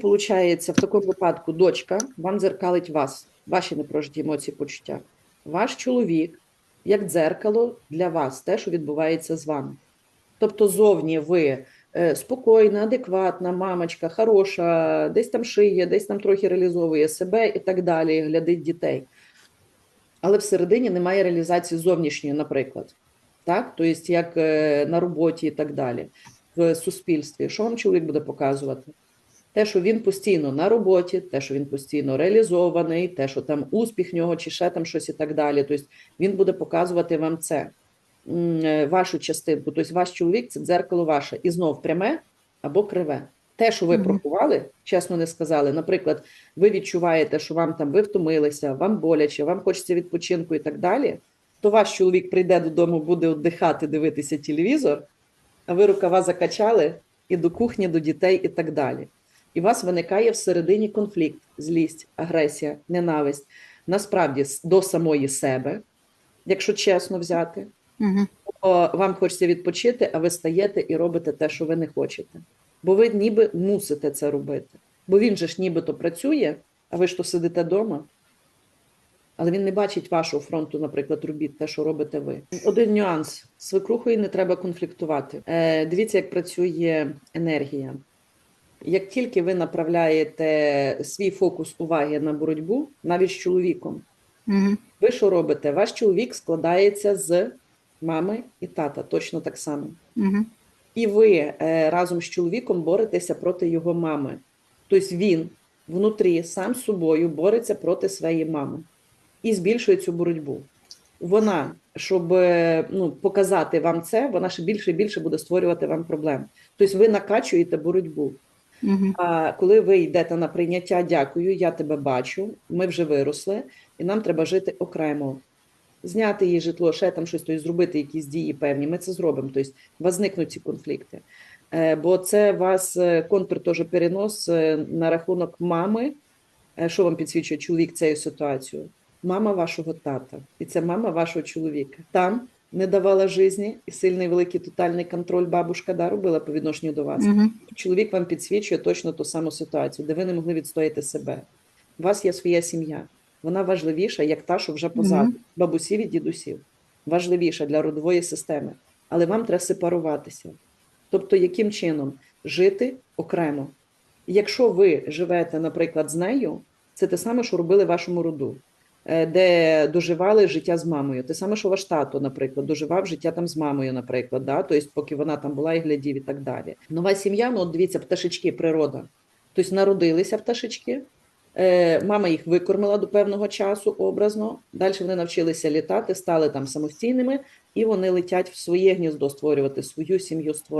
Получається, в такому випадку дочка вам дзеркалить вас, ваші непрожиті емоції, почуття. Ваш чоловік як дзеркало для вас, те, що відбувається з вами. Тобто, зовні ви е, спокійна, адекватна, мамочка, хороша, десь там шиє, десь там трохи реалізовує себе і так далі, глядить дітей. Але всередині немає реалізації зовнішньої, наприклад. Так? Тобто, як е, на роботі і так далі, в суспільстві. Що вам чоловік буде показувати? Те, що він постійно на роботі, те, що він постійно реалізований, те, що там успіх нього, чи ще там щось і так далі. Тобто він буде показувати вам це, е, вашу частинку. Тобто ваш чоловік це дзеркало ваше. І знов пряме або криве. Те, що ви прохували, чесно не сказали. Наприклад, ви відчуваєте, що вам там ви втомилися, вам боляче, вам хочеться відпочинку і так далі. То ваш чоловік прийде додому, буде віддихати, дивитися телевізор, а ви рукава закачали і до кухні, до дітей і так далі. І у вас виникає всередині конфлікт, злість, агресія, ненависть. Насправді до самої себе, якщо чесно взяти, Угу. то вам хочеться відпочити, а ви стаєте і робите те, що ви не хочете. Бо ви ніби мусите це робити. Бо він же ж нібито працює, а ви ж то сидите вдома. Але він не бачить вашого фронту, наприклад, робіт, те, що робите ви. Один нюанс: з свекрухою не треба конфліктувати. Е, дивіться, як працює енергія. Як тільки ви направляєте свій фокус уваги на боротьбу, навіть з чоловіком, Угу. ви що робите? Ваш чоловік складається з мами і тата, точно так само. Угу. І ви е, разом з чоловіком боретеся проти його мами. Тобто він внутрі сам з собою бореться проти своєї мами і збільшує цю боротьбу. Вона, щоб е, ну, показати вам це, вона ще більше і більше буде створювати вам проблем. Тобто ви накачуєте боротьбу. Угу. А коли ви йдете на прийняття, дякую, я тебе бачу, ми вже виросли, і нам треба жити окремо. Зняти її житло, ще там щось, тобто зробити якісь дії певні. Ми це зробимо. Тобто возникнуть ці конфлікти. Е, Бо це вас е, контр теж перенос е, на рахунок мами. Що вам підсвічує чоловік цією ситуацією? Мама вашого тата, і це мама вашого чоловіка. Там не давала житті і сильний великий тотальний контроль бабушка да, робила по відношенню до вас Угу. чоловік вам підсвічує точно ту саму ситуацію, де ви не могли відстояти себе. У вас є своя сім'я. Вона важливіша, як та, що вже позаду, Мгм. бабусів і дідусів. Важливіша для родової системи. Але вам треба сепаруватися. Тобто, яким чином жити окремо. Якщо ви живете, наприклад, з нею, це те саме, що робили вашому роду, де доживали життя з мамою. Те саме, що ваш тато, наприклад, доживав життя там з мамою, наприклад, да? тобто, поки вона там була і глядів і так далі. Нова сім'я, ну от дивіться, пташечки, природа. Тобто народилися пташечки, е, мама їх викормила до певного часу образно. Далі вони навчилися літати, стали там самостійними, і вони летять в своє гніздо створювати, свою сім'ю створювати.